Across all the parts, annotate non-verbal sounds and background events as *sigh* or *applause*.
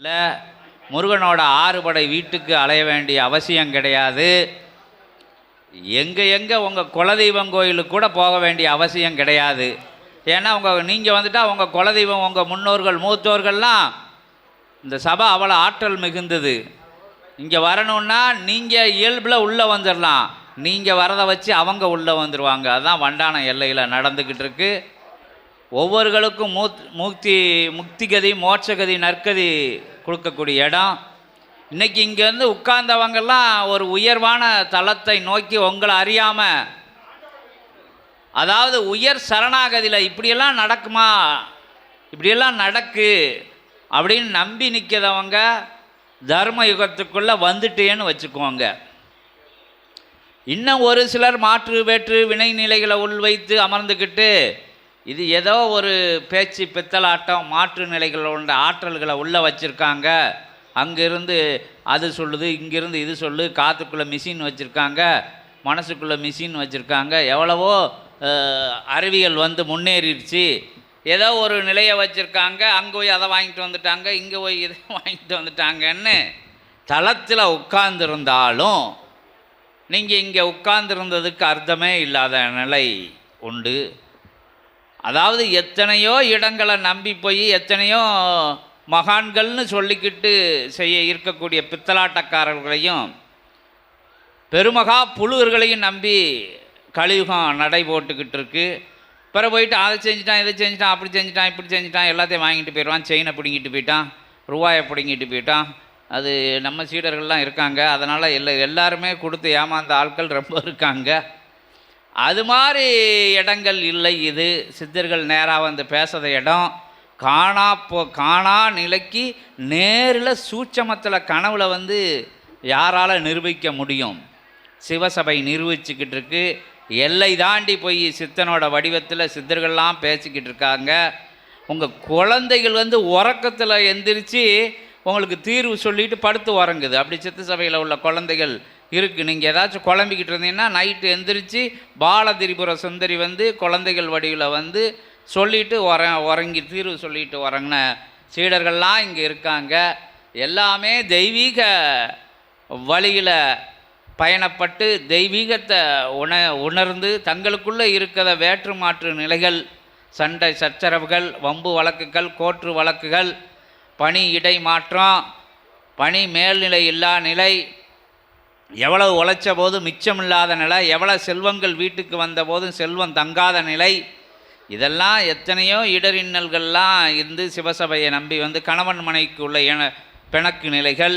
இல்லை முருகனோட ஆறுபடை வீட்டுக்கு அலைய வேண்டிய அவசியம் கிடையாது. எங்கே எங்கே உங்கள் குலதெய்வம் கோயிலுக்கு கூட போக வேண்டிய அவசியம் கிடையாது. ஏன்னா உங்கள் நீங்கள் வந்துட்டால் உங்கள் குலதெய்வம் உங்கள் முன்னோர்கள் மூத்தோர்கள்லாம் இந்த சபை அவ்வளோ ஆற்றல் மிகுந்தது. இங்கே வரணுன்னா நீங்கள் இயல்பில் உள்ளே வந்துடலாம் நீங்கள் வரதை வச்சு அவங்க உள்ளே வந்துடுவாங்க அதுதான் வண்டான எல்லையில் நடந்துக்கிட்டு இருக்குது ஒவ்வொருகளுக்கும் மூத் முக்தி முக்திகதி மோட்சகதி நற்கதி கொடுக்கக்கூடிய இடம். இன்னைக்கு இங்கேருந்து உட்கார்ந்தவங்கெல்லாம் ஒரு உயர்வான தளத்தை நோக்கி உங்களை அறியாமல் அதாவது உயர் சரணாகதியில் இப்படியெல்லாம் நடக்குமா இப்படியெல்லாம் நடக்கு அப்படின்னு நம்பி நிற்கிறவங்க தர்ம யுகத்துக்குள்ளே வந்துட்டேன்னு வச்சுக்குவாங்க இன்னும் ஒரு சிலர் மாற்று வேற்று வினை நிலைகளை உள்வைத்து அமர்ந்துக்கிட்டு இது ஏதோ ஒரு பேச்சு பித்தலாட்டம் மாற்று நிலைகள் உள்ள ஆற்றல்களை உள்ளே வச்சுருக்காங்க. அங்கேருந்து அது சொல்லுது இங்கேருந்து இது சொல்லு காற்றுக்குள்ளே மிஷின் வச்சுருக்காங்க மனசுக்குள்ளே மிஷின் வச்சுருக்காங்க. எவ்வளவோ அஹ், அறிவியல் வந்து முன்னேறிடுச்சு. ஏதோ ஒரு நிலையை வச்சுருக்காங்க அங்கே போய் அதை வாங்கிட்டு வந்துட்டாங்க இங்கே போய் இதை *laughs* வாங்கிட்டு வந்துட்டாங்கன்னு தளத்தில் உட்கார்ந்துருந்தாலும் நீங்கள் இங்கே உட்கார்ந்துருந்ததுக்கு அர்த்தமே இல்லாத நிலை உண்டு. அதாவது எத்தனையோ இடங்களை நம்பி போய் எத்தனையோ மகான்கள்னு சொல்லிக்கிட்டு செய்ய இருக்கக்கூடிய பித்தலாட்டக்காரர்களையும் பெருமகா புழுவர்களையும் நம்பி கலியுகம் நடை போட்டுக்கிட்டு இருக்கு. பிறகு போயிட்டு அதை செஞ்சுட்டான் இதை செஞ்சுட்டான் அப்படி செஞ்சுட்டான் இப்படி செஞ்சுட்டான் எல்லாத்தையும் வாங்கிட்டு போயிடுவான். செயினை பிடுங்கிட்டு போயிட்டான் ரூபாயை பிடுங்கிட்டு போயிட்டான். அது நம்ம சீடர்கள்லாம் இருக்காங்க. அதனால் எல்லா எல்லாருமே கொடுத்து ஏமாந்த ஆட்கள் ரொம்ப இருக்காங்க. அது மாதிரி இடங்கள் இல்லை இது. சித்தர்கள் நேராக வந்து பேசுகிற இடம். காணா போ காணா நிலைக்கு நேரில் சூட்சமத்தில் கனவுல வந்து யாரால் நிரூபிக்க முடியும்? சிவசபை நிரூபிச்சுக்கிட்டு இருக்கு எல்லை தாண்டி போய் சித்தனோட வடிவத்தில் சித்தர்கள்லாம் பேசிக்கிட்டு இருக்காங்க உங்கள் குழந்தைகள் வந்து உறக்கத்தில் எந்திரிச்சு உங்களுக்கு தீர்வு சொல்லிட்டு படுத்து உறங்குது. அப்படி சித்த சபையில் உள்ள குழந்தைகள் இருக்குது நீங்கள் ஏதாச்சும் குழம்பிக்கிட்டு இருந்தீங்கன்னா நைட்டு எந்திரிச்சு பாலதிரிபுர சுந்தரி வந்து குழந்தைகள் வடிவில் வந்து சொல்லிட்டு உர உறங்கி தீர்வு சொல்லிட்டு உறங்கின சீடர்கள்லாம் இங்கே இருக்காங்க. எல்லாமே தெய்வீக வழியில் பயணப்பட்டு தெய்வீகத்தை உண உணர்ந்து தங்களுக்குள்ளே இருக்கிற வேற்று மாற்று நிலைகள் சண்டை சச்சரவுகள் வம்பு வழக்குகள் கோற்று வழக்குகள் பணி இடை மாற்றம் பணி மேல்நிலை இல்லா நிலை எவ்வளவு உழைச்ச போது மிச்சமில்லாத நிலை எவ்வளோ செல்வங்கள் வீட்டுக்கு வந்த போதும் செல்வம் தங்காத நிலை இதெல்லாம் எத்தனையோ இடரின்னல்கள்லாம் இருந்து சிவசபையை நம்பி வந்து கணவன் மனைக்கு உள்ள என பிணக்கு நிலைகள்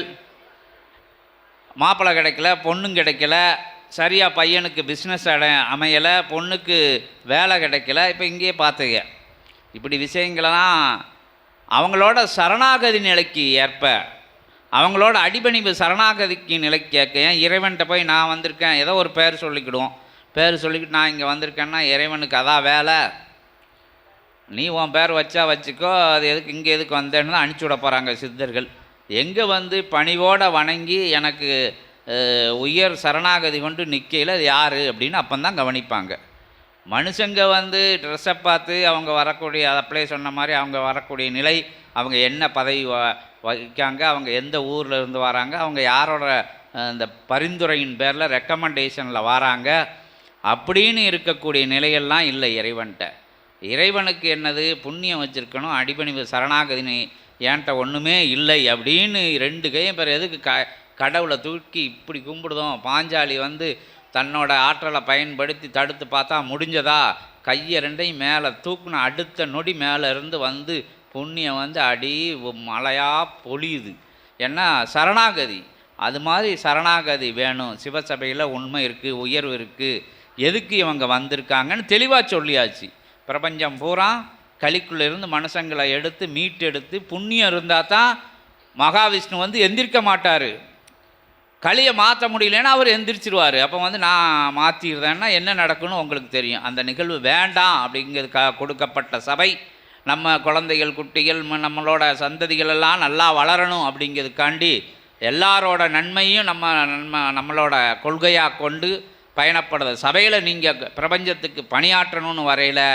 மாப்பிள்ளை கிடைக்கல பொண்ணும் கிடைக்கல சரியாக பையனுக்கு பிஸ்னஸ் அட அமையலை பொண்ணுக்கு வேலை கிடைக்கல இப்போ இங்கேயே பார்த்துக்க. இப்படி விஷயங்களெல்லாம் அவங்களோட சரணாகதி நிலைக்கு ஏற்ப அவங்களோட அடிபணிவு சரணாகதிக்கு நிலை கேட்க ஏன் இறைவன்கிட்ட போய் நான் வந்திருக்கேன்? ஏதோ ஒரு பேர் சொல்லிக்கிடுவோம். பேர் சொல்லிக்கிட்டு நான் இங்கே வந்திருக்கேன்னா இறைவனுக்கு அதான் வேலை. நீ உன் பேர் வச்சா வச்சுக்கோ அது எதுக்கு இங்கே எதுக்கு வந்தேன்னு தான் அனுப்பிச்சி விட போகிறாங்க சித்தர்கள். எங்கே வந்து பணிவோடு வணங்கி எனக்கு உயர் சரணாகதி கொண்டு நிற்கையில் அது யார்? அப்படின்னு அப்போ தான் கவனிப்பாங்க. மனுஷங்க வந்து ட்ரெஸ்ஸை பார்த்து அவங்க வரக்கூடிய அப்படியே சொன்ன மாதிரி அவங்க வரக்கூடிய நிலை அவங்க என்ன பதவி வ வகிக்காங்க அவங்க எந்த ஊரில் இருந்து வராங்க அவங்க யாரோட இந்த பரிந்துரையின் பேரில் ரெக்கமெண்டேஷனில் வராங்க அப்படின்னு இருக்கக்கூடிய நிலையெல்லாம் இல்லை இறைவன்கிட்ட. இறைவனுக்கு என்னது? புண்ணியம் வச்சுருக்கணும் அடிபணிவு சரணாகதினி ஏன்ட்ட ஒன்றுமே இல்லை அப்படின்னு ரெண்டு கையும் பேர் எதுக்கு க கடவுளை தூக்கி இப்படி கும்பிடுதோம் பாஞ்சாலி வந்து தன்னோட ஆற்றலை பயன்படுத்தி தடுத்து பார்த்தா முடிஞ்சதா? கையை ரெண்டையும் மேலே தூக்குன அடுத்த நொடி மேலே இருந்து வந்து புண்ணியம் வந்து அடி மழையாக பொழியுது. ஏன்னா சரணாகதி. அது மாதிரி சரணாகதி வேணும். சிவசபையில் உண்மை இருக்குது உயர்வு இருக்குது எதுக்கு இவங்க வந்திருக்காங்கன்னு தெளிவாக சொல்லியாச்சு. பிரபஞ்சம் பூரா களிக்குள்ளேருந்து மனுஷங்களை எடுத்து மீட்டெடுத்து புண்ணியம் இருந்தால் தான் மகாவிஷ்ணு வந்து எந்திரிக்க மாட்டார். களியை மாற்ற முடியலன்னா அவர் எந்திரிச்சிருவார். அப்போ வந்து நான் மாற்றிடுறேன்னா என்ன நடக்குன்னு உங்களுக்கு தெரியும். அந்த நிகழ்வு வேண்டாம் அப்படிங்கிறது க கொடுக்கப்பட்ட சபை நம்ம குழந்தைகள் குட்டிகள் நம்மளோட சந்ததிகள் எல்லாம் நல்லா வளரணும் அப்படிங்கிறதுக்காண்டி எல்லாரோட நன்மையும் நம்ம நம்ம நம்மளோட கொள்கையாக கொண்டு பயணப்படுற சபையில் நீங்கள் பிரபஞ்சத்துக்கு பணியாற்றணும்னு வரையில்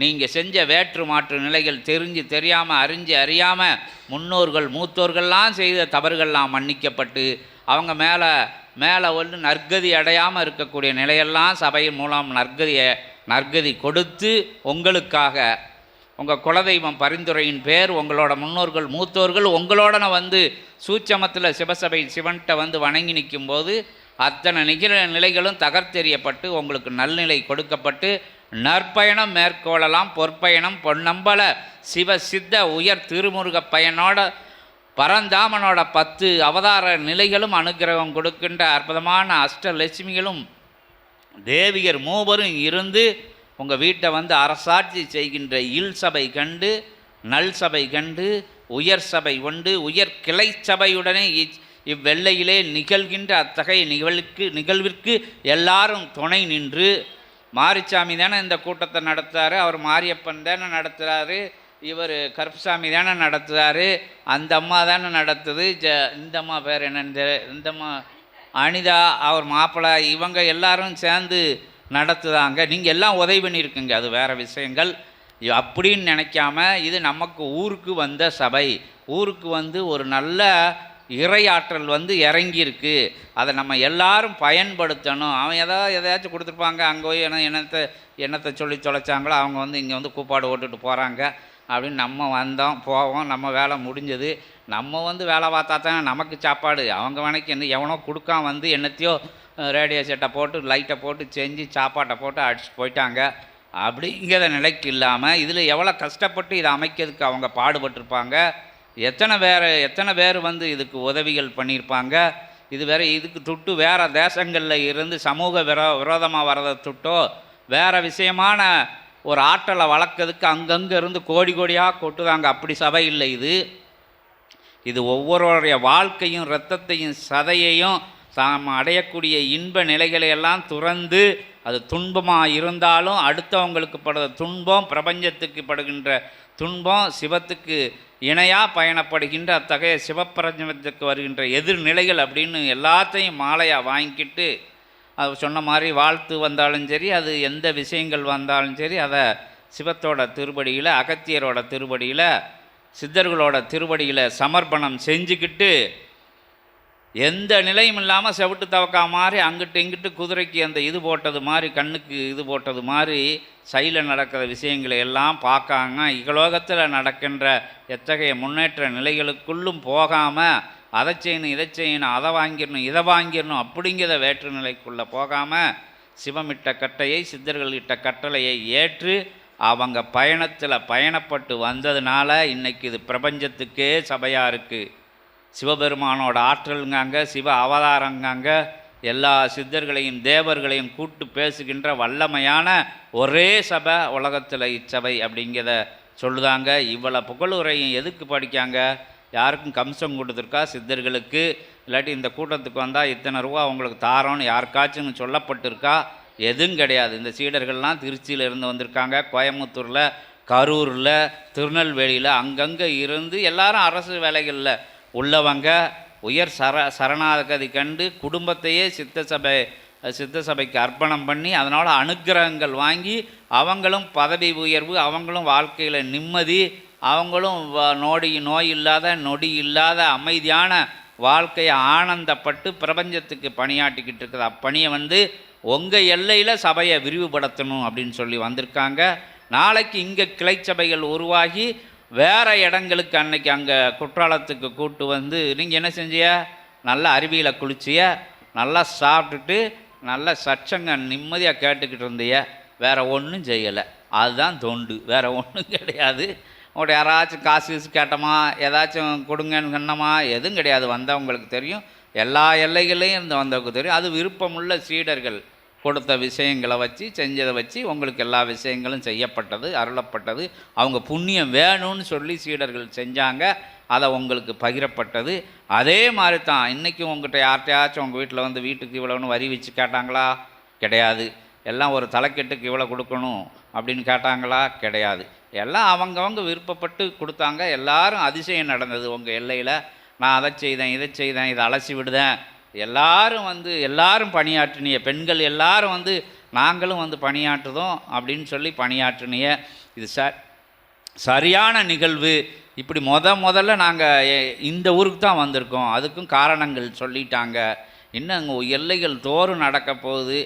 நீங்கள் செஞ்ச வேற்று மாற்று நிலைகள் தெரிஞ்சு தெரியாமல் அறிஞ்சு அறியாமல் முன்னோர்கள் மூத்தோர்கள்லாம் செய்த தவறுகள்லாம் மன்னிக்கப்பட்டு அவங்க மேலே மேலே வந்து நற்கதி அடையாமல் இருக்கக்கூடிய நிலையெல்லாம் சபையின் மூலம் நற்கதியை நற்கதி கொடுத்து உங்களுக்காக உங்கள் குலதெய்வம் பரிந்துரையின் பேர் உங்களோட முன்னோர்கள் மூத்தோர்கள் உங்களோடன வந்து சூட்சமத்தில் சிவசபை சிவன்கிட்ட வந்து வணங்கி நிற்கும்போது அத்தனை நிகழ நிலைகளும் தகர்த்தெறியப்பட்டு உங்களுக்கு நல்நிலை கொடுக்கப்பட்டு நற்பயணம் மேற்கொள்ளலாம் பொற்பயணம் பொன்னம்பல சிவ சித்த உயர் திருமுருக பயனோட பரந்தாமனோட பத்து அவதார நிலைகளும் அனுக்கிரகம் கொடுக்கின்ற அற்புதமான அஷ்டலட்சுமிகளும் தேவியர் மூவரும் இருந்து உங்கள் வீட்டை வந்து அரசாட்சி செய்கின்ற இல் சபை கண்டு நல் சபை கண்டு உயர் சபை உண்டு உயர் கிளை சபையுடனே இச்- இவ்வெல்லையிலே நிகழ்கின்ற அத்தகைய நிகழ்வுக்கு நிகழ்விற்கு எல்லாரும் துணை நின்று மாரிச்சாமி தானே இந்த கூட்டத்தை நடத்துகிறாரு அவர் மாரியப்பன் தானே நடத்துகிறாரு இவர் கருப்புசாமி தானே நடத்துகிறாரு அந்த அம்மா தானே நடத்துது ஜ இந்த அம்மா பேர் என்னன்னு தெரி- இந்த அம்மா அனிதா அவர் மாப்பிள்ளை இவங்க எல்லாரும் சேர்ந்து நடத்துதாங்க நீங்கள் எல்லாம் உதவி பண்ணியிருக்குங்க அது வேறு விஷயங்கள். அப்படின்னு நினைக்காம இது நமக்கு ஊருக்கு வந்த சபை. ஊருக்கு வந்து ஒரு நல்ல இறையாற்றல் வந்து இறங்கியிருக்கு. அதை நம்ம எல்லாரும் பயன்படுத்தணும். அவன் எதாவது எதையாச்சும் கொடுத்துருப்பாங்க. அங்கே போய் என்ன என்னத்தை என்னத்தை சொல்லி தொலைச்சாங்களோ அவங்க வந்து இங்கே வந்து கூப்பாடு ஓட்டுட்டு போகிறாங்க அப்படின்னு நம்ம வந்தோம் போவோம். நம்ம வேலை முடிஞ்சது. நம்ம வந்து வேலை பார்த்தா தான் நமக்கு சாப்பாடு. அவங்க வேணைக்கு என்ன எவனோ கொடுக்காம வந்து என்னத்தையோ ரேடியோ செட்டை போட்டு லைட்டை போட்டு செஞ்சு சாப்பாட்டை போட்டு அடிச்சுட்டு போயிட்டாங்க. அப்படிங்கிற நிலைக்கு இல்லாமல் இதில் எவ்வளோ கஷ்டப்பட்டு இதை அமைக்கிறதுக்கு அவங்க பாடுபட்டிருப்பாங்க. எத்தனை பேர் எத்தனை பேர் வந்து இதுக்கு உதவிகள் பண்ணியிருப்பாங்க? இது வேற இதுக்கு துட்டு வேறு தேசங்களில் இருந்து சமூக விரோ விரோதமாக வர்றதை தொட்டோ வேறு விஷயமான ஒரு ஆற்றலை வளர்க்கறதுக்கு அங்கங்கே இருந்து கோடி கோடியாக கொட்டுதாங்க அப்படி சபை இல்லை இது. இது ஒவ்வொருவருடைய வாழ்க்கையும் இரத்தத்தையும் சதையையும் தாம் அடையக்கூடிய இன்ப நிலைகளை எல்லாம் துறந்து அது துன்பமாக இருந்தாலும் அடுத்தவங்களுக்கு படுற துன்பம் பிரபஞ்சத்துக்கு படுகின்ற துன்பம் சிவத்துக்கு இணையாக பயணப்படுகின்ற அத்தகைய சிவப்பிரபஞ்சத்துக்கு வருகின்ற எதிர்நிலைகள் அப்படின்னு எல்லாத்தையும் மாலையாக வாங்கிக்கிட்டு அது சொன்ன மாதிரி வாழ்த்து வந்தாலும் சரி அது எந்த விஷயங்கள் வந்தாலும் சரி அதை சிவத்தோட திருப்படியில் அகத்தியரோட திருப்படியில் சித்தர்களோட திருப்படியில் சமர்ப்பணம் செஞ்சுக்கிட்டு எந்த நிலையும் இல்லாமல் செவிட்டு தவக்கா மாதிரி அங்கிட்டு இங்கிட்டு குதிரைக்கு அந்த இது போட்டது மாதிரி கண்ணுக்கு இது போட்டது மாதிரி சைடில் நடக்கிற விஷயங்களை எல்லாம் பார்க்காங்க இகலோகத்தில் நடக்கின்ற எத்தகைய முன்னேற்ற நிலைகளுக்குள்ளும் போகாமல் அதை செய்யணும் இதை செய்யணும் அதை வாங்கிடணும் இதை வாங்கிடணும் அப்படிங்கிற வேற்று நிலைக்குள்ளே போகாமல் சிவமிட்ட கட்டையை சித்தர்கள் இட்ட கட்டளையை ஏற்று அவங்க பயணத்தில் பயணப்பட்டு வந்ததுனால இன்றைக்கி இது பிரபஞ்சத்துக்கே சபையாக இருக்குது சிவபெருமானோட ஆற்றலுங்காங்க சிவ அவதாரங்காங்க எல்லா சித்தர்களையும் தேவர்களையும் கூட்டு பேசுகின்ற வல்லமையான ஒரே சபை உலகத்தில் இச்சபை அப்படிங்கிறத சொல்லுதாங்க. இவ்வளோ புகழுரையும் எதுக்கு படிக்காங்க? யாருக்கும் கம்சம் கொடுத்துருக்கா சித்தர்களுக்கு? இல்லாட்டி இந்த கூட்டத்துக்கு வந்தால் இத்தனை ரூபா அவங்களுக்கு தாரோன்னு யாருக்காச்சும் சொல்லப்பட்டிருக்கா? எதுவும் கிடையாது. இந்த சீடர்கள்லாம் திருச்சியில் இருந்து வந்திருக்காங்க. கோயம்புத்தூரில் கரூரில் திருநெல்வேலியில் அங்கங்கே இருந்து எல்லாரும் அரசு வேலைகளில் உள்ளவங்க உயர் சர சரணாகதி கண்டு குடும்பத்தையே சித்த சபை சித்த சபைக்கு அர்ப்பணம் பண்ணி அதனால் அனுக்கிரகங்கள் வாங்கி அவங்களும் பதவி உயர்வு அவங்களும் வாழ்க்கையில் நிம்மதி அவங்களும் வ- நோடி நோய் இல்லாத நொடி இல்லாத அமைதியான வாழ்க்கையை ஆனந்தப்பட்டு பிரபஞ்சத்துக்கு பணியாற்றிக்கிட்டு இருக்கிற அப்பணியை வந்து உங்கள் எல்லையில் சபையை விரிவுபடுத்தணும் அப்படின்னு சொல்லி வந்திருக்காங்க. நாளைக்கு இங்கே கிளை சபைகள் உருவாகி வேறு இடங்களுக்கு அன்னைக்கு அங்கே குற்றாலத்துக்கு கூட்டு வந்து நீங்கள் என்ன செஞ்சிய நல்லா அருவியில் குளிச்சிய நல்லா சாப்பிட்டுட்டு நல்லா சச்சங்க நிம்மதியாக கேட்டுக்கிட்டு இருந்திய வேறு ஒன்றும் செய்யலை. அதுதான் தொண்டு. வேறு ஒன்றும் கிடையாது. உங்கள்கிட்ட யாராச்சும் காசு கீசு கேட்டோமா? ஏதாச்சும் கொடுங்கன்னு சொன்னோமா எதுவும் கிடையாது. வந்தவங்களுக்கு தெரியும். எல்லா எல்லைகளையும் இருந்து வந்தவங்களுக்கு தெரியும். அது விருப்பமுள்ள சீடர்கள். கொடுத்த விஷயங்களை வச்சு செஞ்சதை வச்சு உங்களுக்கு எல்லா விஷயங்களும் செய்யப்பட்டது அருளப்பட்டது. அவங்க புண்ணியம் வேணும்னு சொல்லி சீடர்கள் செஞ்சாங்க. அதை உங்களுக்கு பகிரப்பட்டது. அதே மாதிரி தான் இன்றைக்கும் உங்கள்கிட்ட யார்கிட்டயாச்சும் உங்கள் வீட்டில் வந்து வீட்டுக்கு இவ்வளோன்னு வரி வச்சு கேட்டாங்களா? கிடையாது. எல்லாம் ஒரு தலைக்கெட்டுக்கு இவ்வளோ கொடுக்கணும் அப்படின்னு கேட்டாங்களா? கிடையாது. எல்லாம் அவங்கவங்க விருப்பப்பட்டு கொடுத்தாங்க. எல்லாரும் அதிசயம் நடந்தது உங்கள் எல்லையில். நான் அதை செய்தேன் இதை செய்தேன் இதை அலசி விடுதேன். எல்லாரும் வந்து எல்லாரும் பணியாற்றினிய பெண்கள் எல்லாரும் வந்து நாங்களும் வந்து பணியாற்றுதோம் அப்படின்னு சொல்லி பணியாற்றினிய இது ச சரியான நிகழ்வு. இப்படி முத முதல்ல நாங்கள் இந்த ஊருக்கு தான் வந்திருக்கோம். அதுக்கும் காரணங்கள் சொல்லிட்டாங்க. இன்னும் அங்கே எல்லைகள் தோறும் நடக்க போகுது.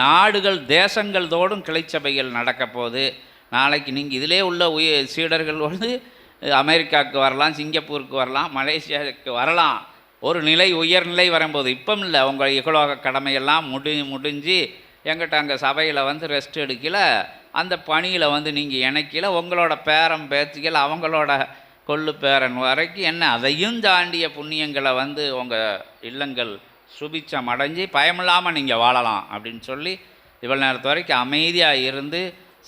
நாடுகள் தேசங்கள் தோறும் கிளைச்சபைகள் நடக்க போகுது. நாளைக்கு நீங்கள் இதிலே உள்ள உய சீடர்கள் வந்து அமெரிக்காவுக்கு வரலாம் சிங்கப்பூருக்கு வரலாம் மலேசியாவுக்கு வரலாம். ஒரு நிலை உயர்நிலை வரும்போது இப்போ இல்லை. உங்கள் இகலோக கடமையெல்லாம் முடி முடிஞ்சு எங்கிட்ட அங்கே சபையில் வந்து ரெஸ்ட் எடுக்கல. அந்த பணியில் வந்து நீங்கள் இணைக்கல. உங்களோட பேரம் பேத்திகள் அவங்களோட கொள்ளு பேரன் வரைக்கும் என்ன? அதையும் தாண்டிய புண்ணியங்களை வந்து உங்கள் இல்லங்கள் சுபிச்சம் அடைஞ்சு பயமில்லாமல் நீங்கள் வாழலாம் அப்படின்னு சொல்லி இவ்வளோ நேரத்து வரைக்கும் அமைதியாக இருந்து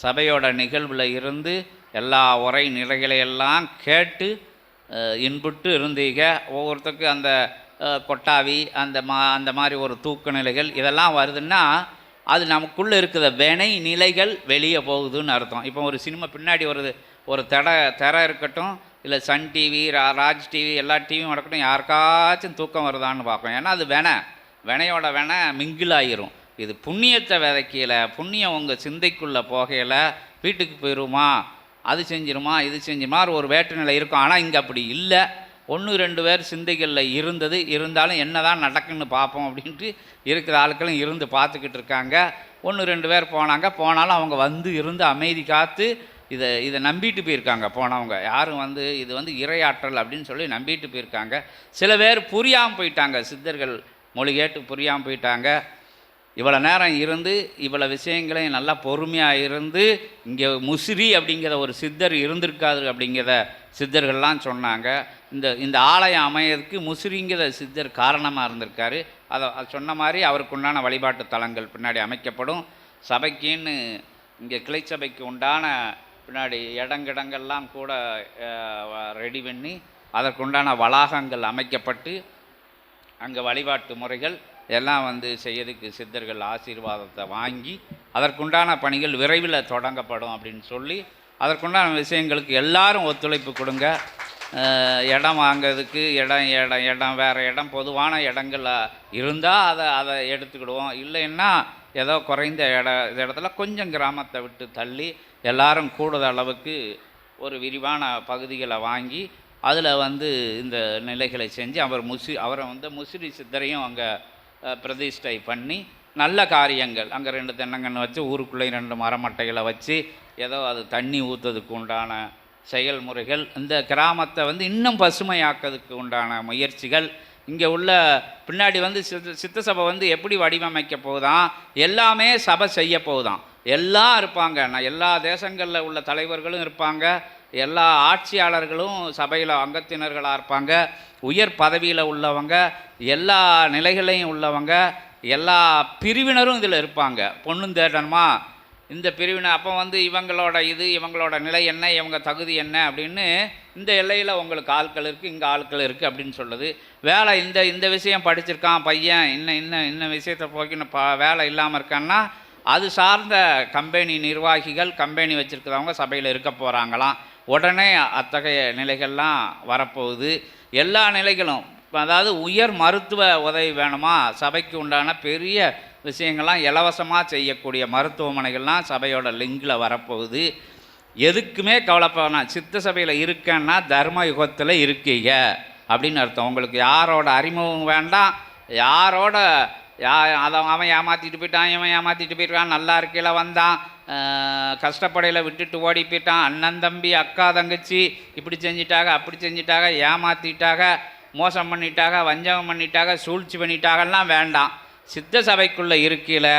சபையோட நிகழ்வில் இருந்து எல்லா உரை நிலைகளையெல்லாம் கேட்டு இன்புட்டு இருந்தீங்க ஒவ்வொருத்தருக்கு அந்த கொட்டாவி அந்த மா அந்த மாதிரி ஒரு தூக்க நிலைகள் இதெல்லாம் வருதுன்னா அது நமக்குள்ளே இருக்கிற வினை நிலைகள் வெளியே போகுதுன்னு அர்த்தம். இப்போ ஒரு சினிமா பின்னாடி வருது ஒரு தடை திற இருக்கட்டும் இல்லை சன் டிவி ரா ராஜ் டிவி எல்லா டிவியும் நடக்கட்டும் யாருக்காச்சும் தூக்கம் வருதான்னு பார்ப்போம் ஏன்னா அது வெனை. வினையோட வெனை மிங்கிள் ஆகிரும் இது புண்ணியத்தை விதைக்கல புண்ணியம் உங்கள் சிந்தைக்குள்ளே போகையில் வீட்டுக்கு போயிடுமா அது செஞ்சிருமா இது செஞ்சிருமா ஒரு வேற்று நிலை இருக்கும். ஆனால் இங்கே அப்படி இல்லை. ஒன்று ரெண்டு பேர் சிந்தைகளில் இருந்தது. இருந்தாலும் என்ன தான் நடக்குன்னு பார்ப்போம் அப்படின்ட்டு இருக்கிற ஆட்களும் இருந்து பார்த்துக்கிட்டு இருக்காங்க. ஒன்று ரெண்டு பேர் போனாங்க. போனாலும் அவங்க வந்து இருந்து அமைதி காத்து இதை இதை நம்பிட்டு போயிருக்காங்க. போனவங்க யாரும் வந்து இது வந்து இரையாற்றல் அப்படின்னு சொல்லி நம்பிட்டு போயிருக்காங்க. சில பேர் புரியாமல் போயிட்டாங்க. சித்தர்கள் மொழி கேட்டு புரியாமல் போயிட்டாங்க. இவ்வளோ நேரம் இருந்து இவ்வளோ விஷயங்களையும் நல்லா பொறுமையாக இருந்து இங்கே முசிறி அப்படிங்கிற ஒரு சித்தர் இருந்திருக்காது அப்படிங்கிற சித்தர்கள்லாம் சொன்னாங்க. இந்த இந்த ஆலயம் அமையதுக்கு முசிறிங்கிற சித்தர் காரணமாக இருந்திருக்காரு. அதை அது சொன்ன மாதிரி அவருக்கு உண்டான வழிபாட்டு தலங்கள் பின்னாடி அமைக்கப்படும். சபைக்குன்னு இங்கே கிளைச்சபைக்கு உண்டான பின்னாடி இடங்கிடங்கள்லாம் கூட ரெடி பண்ணி அதற்குண்டான வளாகங்கள் அமைக்கப்பட்டு அங்கே வழிபாட்டு முறைகள் எல்லாம் வந்து செய்யறதுக்கு சித்தர்கள் ஆசீர்வாதத்தை வாங்கி அதற்குண்டான பணிகள் விரைவில் தொடங்கப்படும் அப்படின்னு சொல்லி அதற்குண்டான விஷயங்களுக்கு எல்லாரும் ஒத்துழைப்பு கொடுங்க. இடம் வாங்கிறதுக்கு இடம் இடம் இடம் வேறு இடம் பொதுவான இடங்கள் இருந்தால் அதை அதை எடுத்துக்கிடுவோம். இல்லைன்னா ஏதோ குறைந்த இட இடத்துல கொஞ்சம் கிராமத்தை விட்டு தள்ளி எல்லாரும் கூடுத அளவுக்கு ஒரு விரிவான பகுதிகளை வாங்கி அதில் வந்து இந்த நிலைகளை செஞ்சு அவர் முசி அவரை வந்து முசிறி சித்தரையும் அங்கே பிரதிஷ்டை பண்ணி நல்ல காரியங்கள். அங்கே ரெண்டு தென்னங்கன்று வச்சு ஊருக்குள்ளே ரெண்டு மரமட்டைகளை வச்சு ஏதோ அது தண்ணி ஊற்றுறதுக்கு உண்டான செயல்முறைகள். இந்த கிராமத்தை வந்து இன்னும் பசுமையாக்கிறதுக்கு உண்டான முயற்சிகள். இங்கே உள்ள பின்னாடி வந்து சித்த சித்த சபை வந்து எப்படி வடிவமைக்க போகுதான்? எல்லாமே சபை செய்ய போகுதான். எல்லாம் இருப்பாங்க. நான் எல்லா தேசங்களில் உள்ள தலைவர்களும் இருப்பாங்க. எல்லா ஆட்சியாளர்களும் சபையில் அங்கத்தினர்களாக இருப்பாங்க. உயர் பதவியில் உள்ளவங்க எல்லா நிலைகளையும் உள்ளவங்க எல்லா பிரிவினரும் இதில் இருப்பாங்க. பொண்ணும் தேடணுமா? இந்த பிரிவினை அப்போ வந்து இவங்களோட இது இவங்களோட நிலை என்ன இவங்க தகுதி என்ன அப்படின்னு இந்த எல்லையில் உங்களுக்கு ஆட்கள் இருக்குது இங்கே ஆட்கள் இருக்குது அப்படின்னு சொல்லுது. வேலை இந்த இந்த விஷயம் படிச்சிருக்கான் பையன் இன்னும் இன்னும் இன்னும் விஷயத்தை போக்கி ப வேலை இல்லாமல் இருக்கான்னா அது சார்ந்த கம்பெனி நிர்வாகிகள் கம்பெனி வச்சுருக்கிறவங்க சபையில் இருக்க போகிறாங்களாம் உடனே அத்தகைய நிலைகள்லாம் வரப்போகுது. எல்லா நிலைகளும் அதாவது உயர் மருத்துவ உதவி வேணுமா? சபைக்கு உண்டான பெரிய விஷயங்கள்லாம் இலவசமாக செய்யக்கூடிய மருத்துவமனைகள்லாம் சபையோட லிங்கில் வரப்போகுது. எதுக்குமே கவலைப்படணும் சித்த சபையில் இருக்கேன்னா தர்ம யுகத்தில் இருக்கீங்க. அப்படின்னு அர்த்தம். உங்களுக்கு யாரோட அறிமுகம் வேண்டாம். யாரோட யா அதை அவன் ஏமாற்றிட்டு போயிட்டான் இவன் ஏமாற்றிட்டு போயிருக்கான் நல்லா இருக்கையில் வந்தான். கஷ்டப்படையில் விட்டுட்டு ஓடி போயிட்டான். அண்ணன் தம்பி அக்கா தங்கச்சி இப்படி செஞ்சிட்டாக அப்படி செஞ்சிட்டாக ஏமாற்றிட்டாக மோசம் பண்ணிட்டாக வஞ்சகம் பண்ணிட்டாக சூழ்ச்சி பண்ணிட்டாகலாம் வேண்டாம். சித்த சபைக்குள்ளே இருக்கையில்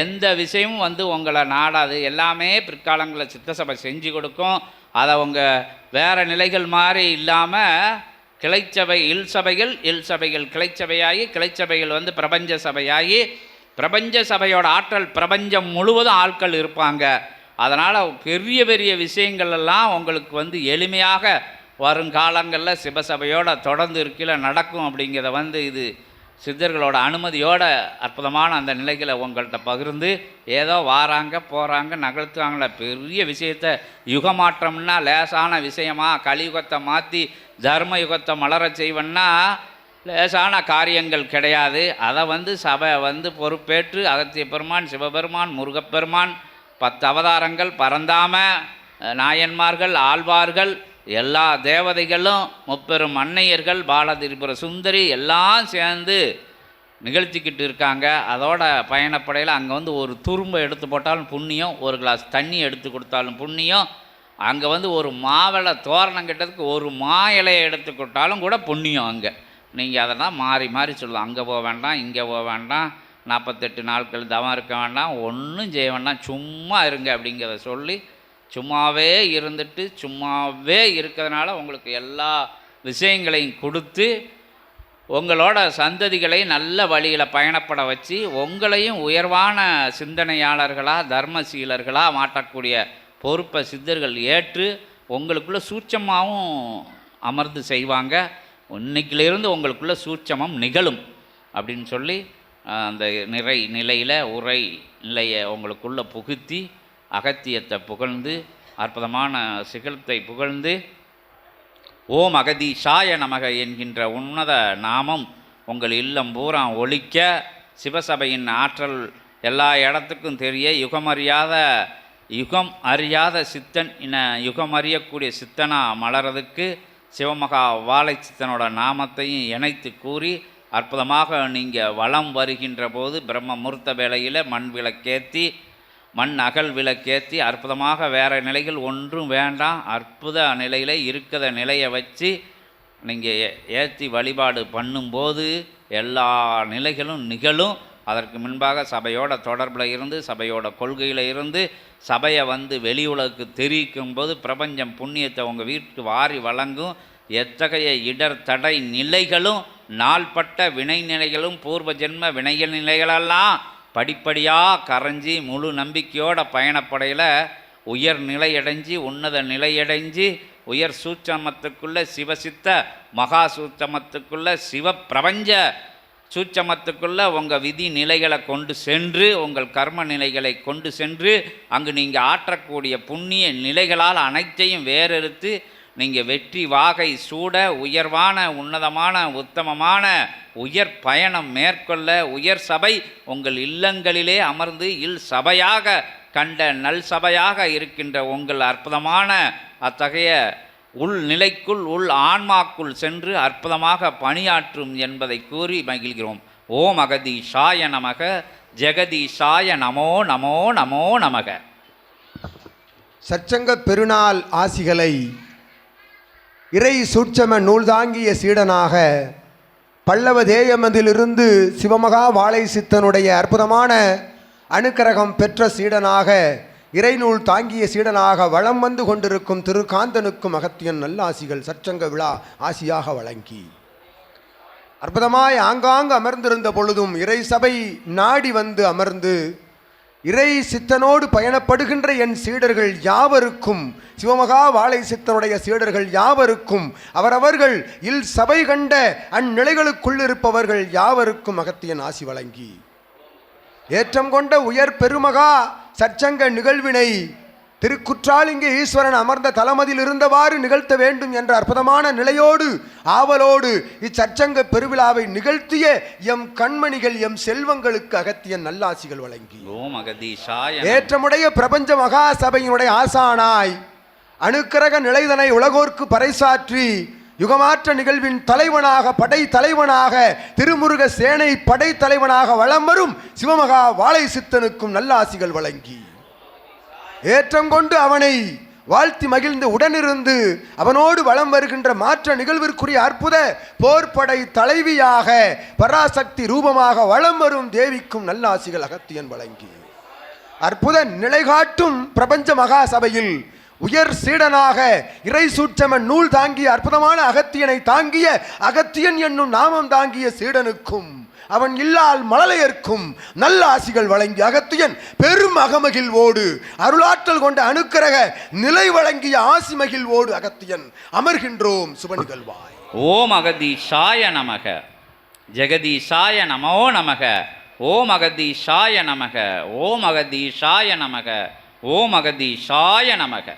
எந்த விஷயமும் வந்து உங்களை நாடாது. எல்லாமே பிற்காலங்களில் சித்த சபை செஞ்சு கொடுக்கும். அதை உங்கள் வேறு நிலைகள் மாதிரி இல்லாமல் கிளைச்சபை இல் சபைகள் இல் சபைகள் கிளைச்சபையாகி கிளைச்சபைகள் வந்து பிரபஞ்ச சபையாகி பிரபஞ்ச சபையோட ஆற்றல் பிரபஞ்சம் முழுவதும் ஆட்கள் இருப்பாங்க. அதனால் பெரிய பெரிய விஷயங்கள் எல்லாம் உங்களுக்கு வந்து எளிமையாக வருங்காலங்களில் சிவசபையோட தொடர்ந்து இருக்கையில் நடக்கும் அப்படிங்கிறத வந்து இது சித்தர்களோட அனுமதியோட அற்புதமான அந்த நிலைகளை உங்கள்கிட்ட பகிர்ந்து ஏதோ வாராங்க போகிறாங்க நகர்த்துவாங்கள பெரிய விஷயத்த யுகமாற்றம்னா லேசான விஷயமா கலியுகத்தை மாற்றி தர்ம யுகத்தை மலர செய்வன்னா லேசான காரியங்கள் கிடையாது. அதை வந்து சபை வந்து பொறுப்பேற்று அகத்திய பெருமான் சிவபெருமான் முருகப்பெருமான் பத்து அவதாரங்கள் பரந்தாம நாயன்மார்கள் ஆழ்வார்கள் எல்லா தேவதைகளும் முப்பெரும் அன்னையர்கள் பாலதிரிபுர சுந்தரி எல்லாம் சேர்ந்து நிகழ்த்திக்கிட்டு இருக்காங்க. அதோட பயணப்படையில் அங்கே வந்து ஒரு துரும்பை எடுத்து போட்டாலும் புண்ணியம் ஒரு கிளாஸ் தண்ணி எடுத்து கொடுத்தாலும் புண்ணியம். அங்கே வந்து ஒரு மாவிளை தோரணம் கிட்டதுக்கு ஒரு மா இலையை எடுத்து கொடுத்தாலும் கூட புண்ணியம் அங்கே. நீங்கள் அதெல்லாம் மாறி மாறி சொல்லலாம். அங்கே போக வேண்டாம் இங்கே போக வேண்டாம் நாற்பத்தெட்டு நாட்கள் தவம் இருக்க வேண்டாம் ஒன்றும் செய்ய வேண்டாம் சும்மா இருங்க அப்படிங்கிறத சொல்லி சும்மாவே இருந்துட்டு சும்மாவே இருக்கிறதுனால உங்களுக்கு எல்லா விஷயங்களையும் கொடுத்து உங்களோட சந்ததிகளை நல்ல வழியில் பயணப்பட வச்சு உங்களையும் உயர்வான சிந்தனையாளர்களாக தர்மசீலர்களாக மாட்டக்கூடிய பொறுப்பை சித்தர்கள் ஏற்று உங்களுக்குள்ளே சூட்சமாகவும் அமர்ந்து செய்வாங்க. இன்னைக்கிலிருந்து உங்களுக்குள்ளே சூட்சமம் நிகழும் அப்படின்னு சொல்லி அந்த நிறை நிலையில் உரை நிலையை உங்களுக்குள்ளே புகுத்தி அகத்தியத்தை புகழ்ந்து அற்புதமான சிகழ்த்தை புகழ்ந்து ஓம் அகதீஷாய நமக என்கின்ற உன்னத நாமம் உங்கள் இல்லம் பூரா ஒழிக்க சிவசபையின் ஆற்றல் எல்லா இடத்துக்கும் தெரிய யுகமறியாத யுகம் அறியாத சித்தன் என யுகம் அறியக்கூடிய சித்தனாக மலரதுக்கு சிவமகா வாழை சித்தனோட நாமத்தையும் இணைத்து கூறி அற்புதமாக நீங்கள் வலம் வருகின்ற போது பிரம்ம முகூர்த்த வேளையில் மண் விளக்கேற்றி மண் அகல் விளக்கேற்றி அற்புதமாக வேறு நிலைகள் ஒன்றும் வேண்டாம். அற்புத நிலையில் இருக்கிற நிலையை வச்சு நீங்கள் ஏற்றி வழிபாடு பண்ணும்போது எல்லா நிலைகளும் நிகழும். அதற்கு முன்பாக சபையோட தொடர்பில் இருந்து சபையோட கொள்கையில் இருந்து சபையை வந்து வெளி உலகுக்கு தெரிவிக்கும் போது பிரபஞ்சம் புண்ணியத்தை உங்கள் வீட்டுக்கு வாரி வழங்கும். எத்தகைய இடர் தடை நிலைகளும் நாள்பட்ட வினை நிலைகளும் பூர்வ ஜென்ம வினைகள் நிலைகளெல்லாம் படிப்படியாக கரைஞ்சி முழு நம்பிக்கையோட பயணப்படையில் உயர் நிலையடைஞ்சு உன்னத நிலையடைஞ்சு உயர் சூட்சமத்துக்குள்ளே சிவசித்த மகா சூட்சமத்துக்குள்ளே சிவ பிரபஞ்ச உங்கள் விதி நிலைகளை கொண்டு சென்று உங்கள் கர்ம நிலைகளை கொண்டு சென்று அங்கு நீங்கள் ஆற்றக்கூடிய புண்ணிய நிலைகளால் அனைத்தையும் வேறெடுத்து நீங்கள் வெற்றி வாகை சூட உயர்வான உன்னதமான உத்தமமான உயர் பயணம் மேற்கொள்ள உயர் சபை உங்கள் இல்லங்களிலே அமர்ந்து இல் சபையாக கண்ட நல் சபையாக இருக்கின்ற உங்கள் அற்புதமான அத்தகைய உள் நிலைக்குள் உள் ஆன்மாக்குள் சென்று அற்புதமாக பணியாற்றும் என்பதை கூறி மகிழ்கிறோம். ஓம் அகதீஷாய நமக ஜெகதீஷாய நமோ நமோ நமோ நமக. சச்சங்க பெருநாள் ஆசிகளை இறை சூட்சம நூல் தாங்கிய சீடனாக பல்லவ தேயமதிலிருந்து சிவமகா வாழை சித்தனுடைய அற்புதமான அனுக்கிரகம் பெற்ற சீடனாக இறைநூல் தாங்கிய சீடனாக வளம் வந்து கொண்டிருக்கும் திருக்காந்தனுக்கும் அகத்தியன் நல்லாசிகள் சச்சங்க விழா ஆசியாக வழங்கி. அற்புதமாய் ஆங்காங்கு அமர்ந்திருந்த பொழுதும் இறை சபை நாடி வந்து அமர்ந்து இறை சித்தனோடு பயணப்படுகின்ற என் சீடர்கள் யாவருக்கும் சிவமகா வாழை சித்தனுடைய சீடர்கள் யாவருக்கும் அவரவர்கள் இல் சபை கண்ட அந்நிலைகளுக்குள்ளிருப்பவர்கள் யாவருக்கும் அகத்தியன் ஆசி வழங்கி. ஏற்றம் கொண்ட உயர் பெருமகா சச்சங்க நிகழ்வினை திருக்குற்றாலிங்க ஈஸ்வரன் அமர்ந்த தலமதில் இருந்தவாறு நிகழ்த்த வேண்டும் என்ற அற்புதமான நிலையோடு ஆவலோடு இச்சச்சங்க பெருவிழாவை நிகழ்த்திய எம் கண்மணிகள் எம் செல்வங்களுக்கு அகத்தியன் நல்லாசிகள் வழங்கி. ஓம் அகதீஷாய ஏற்றமுடைய பிரபஞ்ச மகா சபையினுடைய ஆசானாய் அணுக்கரக நிலைதனை உலகோர்க்கு பறைசாற்றி யுகமாற்ற நிகழ்வின் தலைவனாக படை தலைவனாக திருமுருக சேனை படை தலைவனாக வலம் வரும் சிவமகா வாழை சித்தனுக்கும் நல்லாசிகள் வழங்கி. ஏற்றம் கொண்டு அவனை வாழ்த்தி மகிழ்ந்து உடனிருந்து அவனோடு வலம் வருகின்ற மாற்ற நிகழ்விற்குரிய அற்புத போர்படை தலைவியாக பராசக்தி ரூபமாக வலம் வரும் தேவிக்கும் நல்லாசிகள் அகத்தியன் வழங்கி. அற்புத நிலைகாட்டும் பிரபஞ்ச மகா சபையில் உயர் சீடனாக இறை சூட்சம நூல் தாங்கிய அற்புதமான அகத்தியனை தாங்கிய அகத்தியன் என்னும் நாமம் தாங்கிய சீடனுக்கும் அவன் இல்லால் மழலையர்க்கும் நல்ல ஆசிகள் வழங்கி அகத்துயன் பெரும் அகமகிழ்வோடு அருளாற்றல் கொண்ட அணுக்கரக நிலை வழங்கிய ஆசி மகிழ்வோடு அகத்துயன். அமர்கின்றோம் சுபநிகழ்வாய். ஓம் அகதீஷாய நமக. ஜெகதீஷாய நமோ நமக. ஓம் அகதீஷாய நமக. ஓம் அகதீஷாய நமக. ஓம் அகதீஷாய நமக.